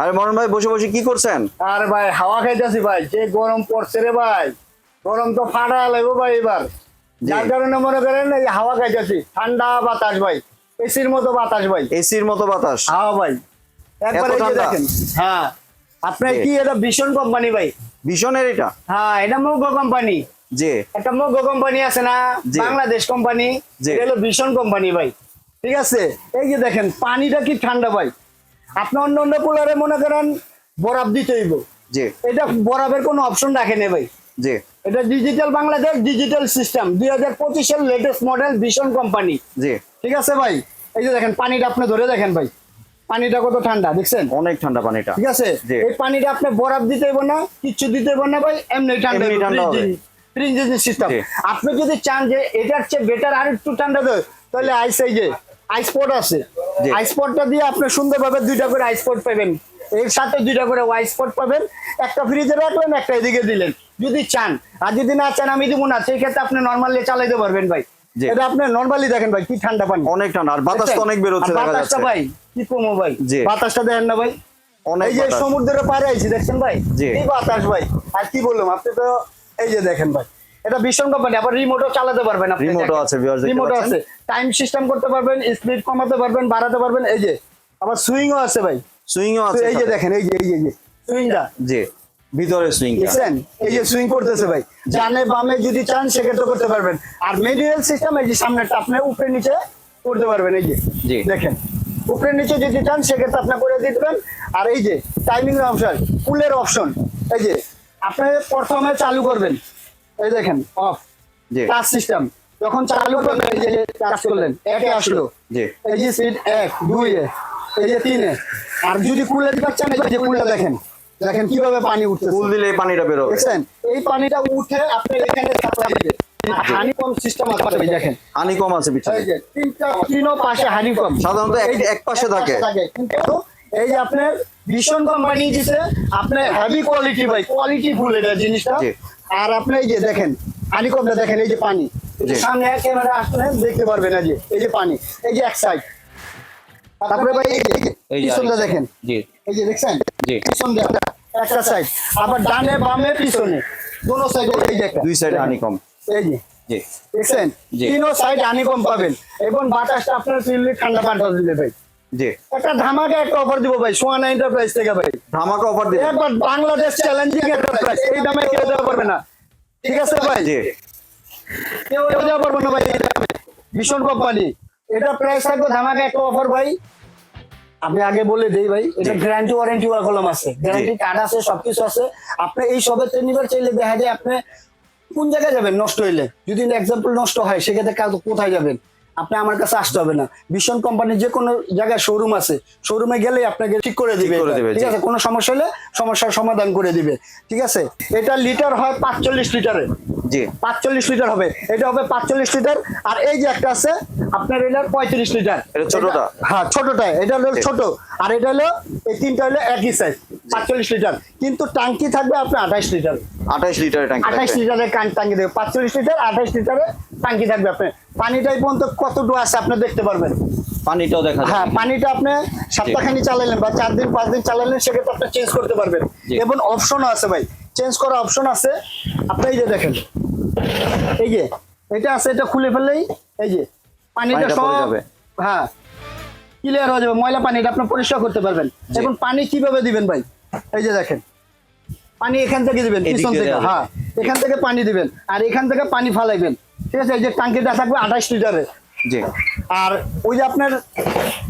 আরে মরণ ভাই বসে বসে কি করছেন? আর ভাই হাওয়া খাইতেছি ভাই যে গরম পড়ছে রে ভাই। গরম তো ফাটা লাগবে ভাই এবার। যার কারণে মনে করেন এই হাওয়া খাইতেছি। ঠান্ডা বাতাস ভাই এসির মতো বাতাস ভাই। এসির মতো বাতাস। হাওয়া ভাই। একবার এই যে? দেখেন হ্যাঁ। আপনার কি এটা ভীষণ কোম্পানি ভাই? ভীষণের এটা। হ্যাঁ এটা মুগ্ধ কোম্পানি। যে একটা মুগ্ধ কোম্পানি আছে না? জি। বাংলাদেশ কোম্পানি। জি। এটা হলো ভীষণ কোম্পানি ভাই। ঠিক আছে? এই যে দেখেন পানিটা কি ঠান্ডা ভাই? আপনি অন্য অন্য কুলারে মনে করেন বরফ দিতে হইব। যে এটা বরফের কোনো অপশন রাখে রাখেনি ভাই। যে এটা ডিজিটাল বাংলাদেশ ডিজিটাল সিস্টেম দুই হাজার পঁচিশের লেটেস্ট মডেল ভীষণ কোম্পানি যে ঠিক আছে ভাই? এই যে দেখেন পানিটা আপনি ধরে দেখেন ভাই। পানিটা কত ঠান্ডা দেখছেন? অনেক ঠান্ডা পানিটা। ঠিক আছে? জি। এই পানিটা আপনি বরফ দিতে হইব না কিচ্ছু দিতে হইব না ভাই এমনি ঠান্ডা ঠান্ডা সিস্টেম আপনি যদি চান যে এটার চেয়ে বেটার আর একটু ঠান্ডা দেয় তাহলে আইস এই যে আইস পট আছে। জি। আইস পটটা দিয়ে আপনি সুন্দরভাবে দুইটা করে আইস পট পাবেন। এর সাথে দুইটা করে ওয়াইস পট পাবেন। একটা ফ্রিজে রাখলেন একটা এদিকে দিলেন। যদি চান আর যদি না চান আমি দিব না। সেই ক্ষেত্রে আপনি নর্মালি চালাইতে পারবেন ভাই। এটা আপনি নর্মালি দেখেন ভাই কি ঠান্ডা পানি। অনেক ঠান্ডা। আর বাতাস তো অনেক বেরোচ্ছে আর দেখা বাতাসটা ভাই কি কমো ভাই? বাতাসটা দেখেন না ভাই? অনেক এই যে সমুদ্রের পাড়ে আইছি দেখছেন ভাই। এই বাতাস ভাই? আর কি বললাম আপনি তো এই যে দেখেন ভাই এটা ভীষণ কোম্পানি আবার রিমোটও চালাতে পারবেন আপনি। রিমোটও আছে, দেখতে রিমোটও। আছে। টাইম সিস্টেম করতে পারবেন স্পিড কমাতে পারবেন বাড়াতে পারবেন এই যে আবার সুইংও আছে ভাই। সুইংও আছে এই যে দেখেন এই যে এই যে সুইংটা যে ভিতরে সুইংটা দেখছেন? এই যে সুইং করতেছে ভাই। ডানে বামে যদি চান সেক্ষেত্রে করতে পারবেন। আর মেডিকেল সিস্টেম এই যে সামনেটা আপনি উপরে নিচে করতে পারবেন এই যে। জি। দেখেন উপরে নিচে যদি চান সেক্ষেত্রে আপনি করে দিবেন। আর এই যে টাইমিং অপশন কুলের অপশন এই যে আপনি প্রথমে চালু করবেন। এই দেখেন অফ টাচ সিস্টেম যখন চালু করবেন এই যে কাজ করলেন একে আসলো। জি। এই যে সিট এক দুই এই যে তিনে আর যদি কুলে দিতে চান এই যে কুলটা দেখেন দেখেন কীভাবে পানি উঠতেছে ফুল দিলে এই পানিটা দেখছেন? এই পানিটা উঠে আপনি এখানে সাপ্লাই দিবেন। হানি সিস্টেম আছে দেখেন। হানি কম আছে পিছনে। এই যে তিনটা তিনও পাশে সাধারণত এক- পাশে থাকে। কিন্তু এই যে আপনার ভীষণ কোম্পানি দিছে আপনার হেভি কোয়ালিটি ভাই কোয়ালিটি ফুল এটা জিনিসটা। আর আপনি এই যে দেখেন পাম্পটা দেখেন এই যে পানি। সামনে ক্যামেরা আসলে দেখতে পারবেন এই যে এই যে পানি এই যে এক সাইড তারপরে ভাই এই পিছনটা দেখেন। জি। এই যে দেখছেন? জি। পিছন দিয়ে একটা সাইড আবার ডানে বামে পিছনে দোনো সাইডে এই যে দুই সাইডে হানি কম। এই যে। জি। দেখছেন। তিনও সাইড হানিকম পাবেন। এবং বাতাসটা আপনার ঠান্ডা পাল্টা দিবে ভাই। জি। একটা ধামাকা একটা অফার দিব ভাই সোয়ানা এন্টারপ্রাইজ থেকে ভাই। ধামাকা অফার দিবেন। একবার বাংলাদেশ চ্যালেঞ্জিং একটা এই দামে কেউ দেওয়া পারবে না। ঠিক আছে ভাই? জি। কেউ দেওয়া পারবে না ভাই এই দামে। ভীষণ কোম্পানি এটা প্রাইস থাকবে ধামাকা একটা অফার ভাই। আমি আগে বলে দেই ভাই এটা গ্যারান্টি ওয়ারেন্টি কলম আছে। গ্যারান্টি কার্ড আছে সবকিছু আছে। আপনি এই সবের নিবার চাইলে দেখা যায় আপনি কোন জায়গায় যাবেন নষ্ট হইলে? যদি এক্সাম্পল নষ্ট হয় সেক্ষেত্রে কোথায় যাবেন? আপনি আমার কাছে আসতে হবে না। ভীষণ কোম্পানির যে কোনো জায়গায় শোরুম আছে শোরুমে গেলে আপনাকে ঠিক করে দিবে। করে দিবে, ঠিক আছে কোনো সমস্যা হলে সমস্যার সমাধান করে দিবে। ঠিক আছে? এটা লিটার হয় পাঁচচল্লিশ লিটারে জি। পাঁচচল্লিশ লিটার হবে। এটা হবে পাঁচচল্লিশ লিটার আর এই যে একটা আছে আপনার এটা পঁয়ত্রিশ লিটার ছোটটা? হ্যাঁ ছোটটা। এটা হলো ছোট। আর এটা হলো এই তিনটা হলো একই সাইজ পাঁচচল্লিশ লিটার। কিন্তু টাঙ্কি থাকবে আপনার আঠাইশ লিটার। আঠাইশ লিটারের ট্যাঙ্কি আঠাইশ থাকবে। লিটারের টাঙ্কি দেবে পাঁচচল্লিশ লিটার আঠাইশ লিটারের টাঙ্কি থাকবে আপনার। পানিটাই পর্যন্ত কতটুকু আছে আপনি দেখতে পারবেন। পানিটাও দেখা হ্যাঁ পানিটা আপনি সপ্তাহখানি চালালেন বা চার দিন পাঁচ দিন চালালেন সেক্ষেত্রে আপনি চেঞ্জ করতে পারবেন। এবং অপশনও আছে ভাই। চেঞ্জ করার অপশন আছে। আপনি এই যে দেখেন। এই যে এটা আছে এটা খুলে ফেললেই এই যে পানিটা সব। হ্যাঁ। ক্লিয়ার হয়ে যাবে। ময়লা পানিটা আপনি পরিষ্কার করতে পারবেন। এবং পানি কীভাবে দিবেন ভাই? এই যে দেখেন। পানি এখান থেকে দিবেন পিছন থেকে হ্যাঁ। এখান থেকে পানি দিবেন আর এখান থেকে পানি ফালাইবেন। ঠিক আছে? এই যে টাঙ্কিটা থাকবে আঠাশ লিটারের। জি। আর ওই যে আপনার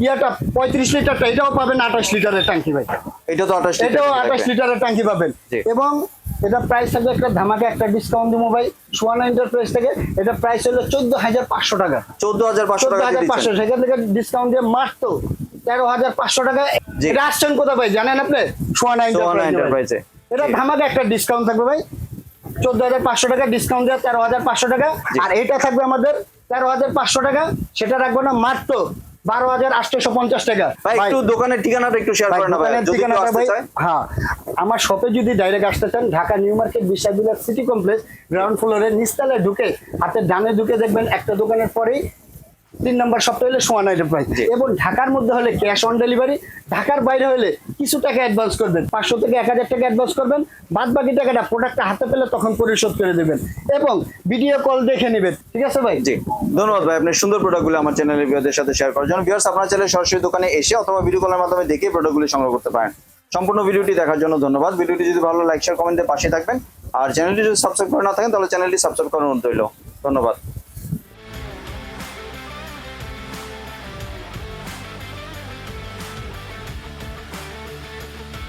ইয়াটা পঁয়ত্রিশ লিটারটা এটাও পাবেন আঠাশ লিটারের ট্যাঙ্কি ভাই। এটা তো আঠাশ এটাও আঠাশ লিটারের ট্যাঙ্কি পাবেন। এবং এটা প্রাইস থাকবে একটা ধামাকে একটা ডিসকাউন্ট দিব ভাই। সোয়ানা এন্টারপ্রাইজ থেকে এটা প্রাইস হলো চোদ্দ হাজার পাঁচশো টাকা। চোদ্দ হাজার পাঁচশো টাকা পাঁচশো সেখান থেকে ডিসকাউন্ট দিয়ে মাত্র তেরো হাজার পাঁচশো টাকা। এটা আসছেন কোথায় ভাই জানেন আপনি? সোয়ানা এন্টারপ্রাইজে এটা ধামাকে একটা ডিসকাউন্ট থাকবে ভাই। চোদ্দ হাজার পাঁচশো টাকা ডিসকাউন্ট দেওয়া তেরো হাজার পাঁচশো টাকা। আর এটা থাকবে আমাদের তেরো হাজার পাঁচশো টাকা। সেটা রাখব না মাত্র বারো হাজার আটশোশো পঞ্চাশ টাকা। একটু দোকানের ঠিকানাটা একটু শেয়ার করেন দোকানের ঠিকানাটা ভাই, হ্যাঁ আমার শপে যদি ডাইরেক্ট আসতে চান Dhaka new market Biswabilas city complex ground ফ্লোরে নিচতলায় ঢুকে হাতের ডানে ঢুকে দেখবেন একটা দোকানের পরেই তিন নাম্বার সপ্তাহ হলে আইটেম প্রাইস এবং ঢাকার মধ্যে হলে ক্যাশ অন ডেলিভারি ঢাকার বাইরে হলে কিছু টাকা অ্যাডভান্স করবেন। পাঁচশো থেকে এক হাজার টাকা অ্যাডভান্স করবেন। বাদ বাকি টাকাটা প্রোডাক্টটা হাতে পেলে তখন পরিশোধ করে দেবেন। এবং ভিডিও কল দেখে নেবেন। ঠিক আছে ভাই? জি। ধন্যবাদ ভাই আপনি সুন্দর প্রোডাক্টগুলো আমার চ্যানেলের ভিউয়ারদের সাথে শেয়ার করার জন্য। ভিউয়ার্স আপনার চ্যানেলে সরাসরি দোকানে এসে অথবা ভিডিও কলের মাধ্যমে দেখে প্রোডাক্টগুলি সংগ্রহ করতে পারেন। সম্পূর্ণ ভিডিওটি দেখার জন্য ধন্যবাদ। ভিডিওটি যদি ভালো লাইক শেয়ার কমেন্টের পাশে থাকবেন। আর চ্যানেলটি যদি সাবস্ক্রাইব করে না থাকেন তাহলে চ্যানেলটি সাবস্ক্রাইব করার অনুরোধ রইল। ধন্যবাদ।